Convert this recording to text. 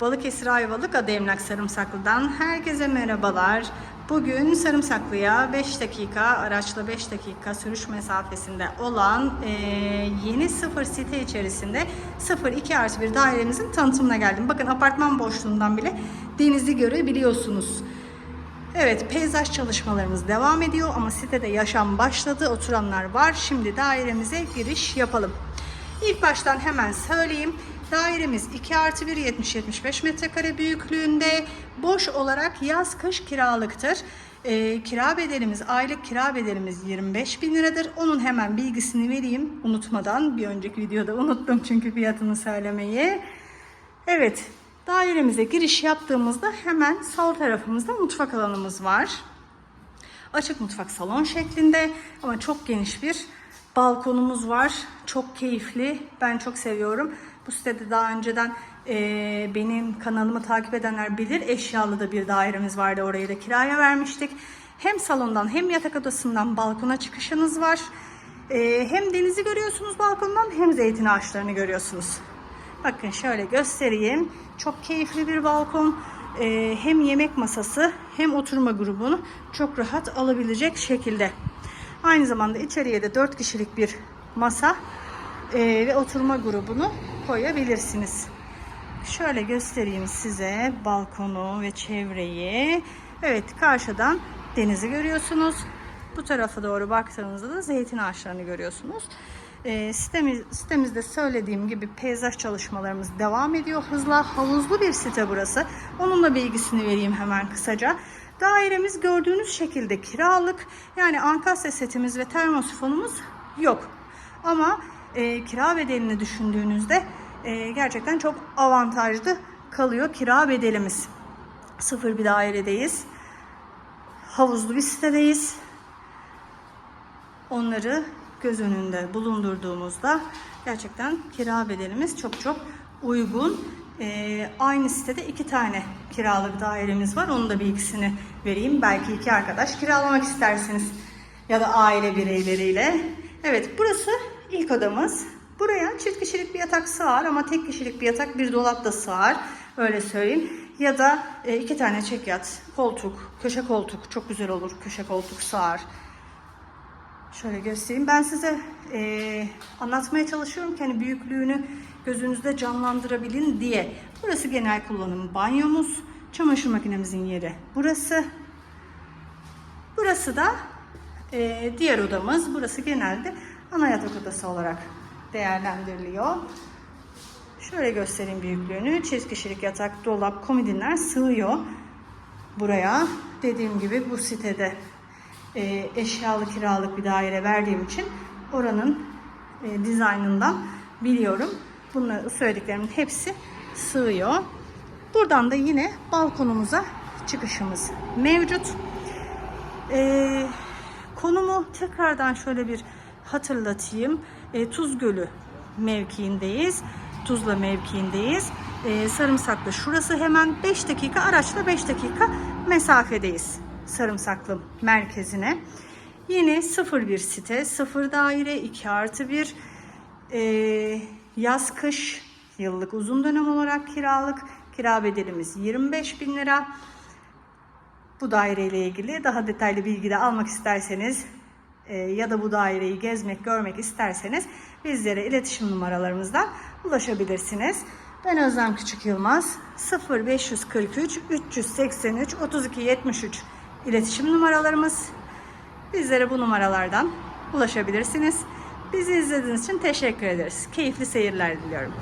Balıkesir Ayvalık Adı Sarımsaklı'dan herkese merhabalar. Bugün Sarımsaklı'ya 5 dakika, araçla 5 dakika sürüş mesafesinde olan e, yeni sıfır site içerisinde 0-2 artı bir dairemizin tanıtımına geldim. Bakın apartman boşluğundan bile denizi görebiliyorsunuz. Evet, peyzaj çalışmalarımız devam ediyor ama sitede yaşam başladı. Oturanlar var. Şimdi dairemize giriş yapalım. İlk baştan hemen söyleyeyim. Dairemiz 2 artı 1 70-75 metrekare büyüklüğünde. Boş olarak yaz kış kiralıktır. Ee, kira bedelimiz, aylık kira bedelimiz 25 bin liradır. Onun hemen bilgisini vereyim unutmadan. Bir önceki videoda unuttum çünkü fiyatını söylemeyi. Evet, dairemize giriş yaptığımızda hemen sol tarafımızda mutfak alanımız var. Açık mutfak salon şeklinde ama çok geniş bir balkonumuz var. Çok keyifli. Ben çok seviyorum. Bu sitede daha önceden e, benim kanalımı takip edenler bilir. Eşyalı da bir dairemiz vardı. Orayı da kiraya vermiştik. Hem salondan hem yatak odasından balkona çıkışınız var. E, hem denizi görüyorsunuz balkondan hem zeytin ağaçlarını görüyorsunuz. Bakın şöyle göstereyim. Çok keyifli bir balkon. Ee, hem yemek masası hem oturma grubunu çok rahat alabilecek şekilde. Aynı zamanda içeriye de 4 kişilik bir masa e, ve oturma grubunu koyabilirsiniz. Şöyle göstereyim size balkonu ve çevreyi. Evet karşıdan denizi görüyorsunuz. Bu tarafa doğru baktığınızda da zeytin ağaçlarını görüyorsunuz. E, sitemiz, sitemizde söylediğim gibi peyzaj çalışmalarımız devam ediyor. Hızla havuzlu bir site burası. Onunla bilgisini vereyim hemen kısaca. Dairemiz gördüğünüz şekilde kiralık. Yani ankastre setimiz ve termosifonumuz yok. Ama e, kira bedelini düşündüğünüzde e, gerçekten çok avantajlı kalıyor kira bedelimiz. Sıfır bir dairedeyiz. Havuzlu bir sitedeyiz. Onları göz önünde bulundurduğumuzda gerçekten kira bedelimiz çok çok uygun. Ee, aynı sitede iki tane kiralık dairemiz var. Onun da bilgisini vereyim. Belki iki arkadaş kiralamak istersiniz. Ya da aile bireyleriyle. Evet burası ilk odamız. Buraya çift kişilik bir yatak sığar ama tek kişilik bir yatak bir dolap da sığar. Öyle söyleyeyim. Ya da e, iki tane çekyat, koltuk, köşe koltuk çok güzel olur. Köşe koltuk sığar. Şöyle göstereyim. Ben size e, anlatmaya çalışıyorum ki hani büyüklüğünü gözünüzde canlandırabilin diye. Burası genel kullanım banyomuz. Çamaşır makinemizin yeri burası. Burası da e, diğer odamız. Burası genelde ana yatak odası olarak değerlendiriliyor. Şöyle göstereyim büyüklüğünü. Çift kişilik yatak, dolap, komodinler sığıyor buraya. Dediğim gibi bu sitede e, eşyalı kiralık bir daire verdiğim için oranın e, dizaynından biliyorum. Bunları söylediklerimin hepsi sığıyor. Buradan da yine balkonumuza çıkışımız mevcut. E, konumu tekrardan şöyle bir hatırlatayım. E, Tuz Gölü mevkiindeyiz. Tuzla mevkiindeyiz. E, Sarımsaklı şurası hemen 5 dakika araçla 5 dakika mesafedeyiz. Sarımsaklı merkezine. Yine sıfır bir site, sıfır daire, 2 artı 1 e, yaz kış yıllık uzun dönem olarak kiralık. Kira bedelimiz 25 bin lira. Bu daireyle ilgili daha detaylı bilgi de almak isterseniz ya da bu daireyi gezmek, görmek isterseniz bizlere iletişim numaralarımızdan ulaşabilirsiniz. Ben Özlem Küçük Yılmaz 0543 383 32 73 iletişim numaralarımız. Bizlere bu numaralardan ulaşabilirsiniz. Bizi izlediğiniz için teşekkür ederiz. Keyifli seyirler diliyorum.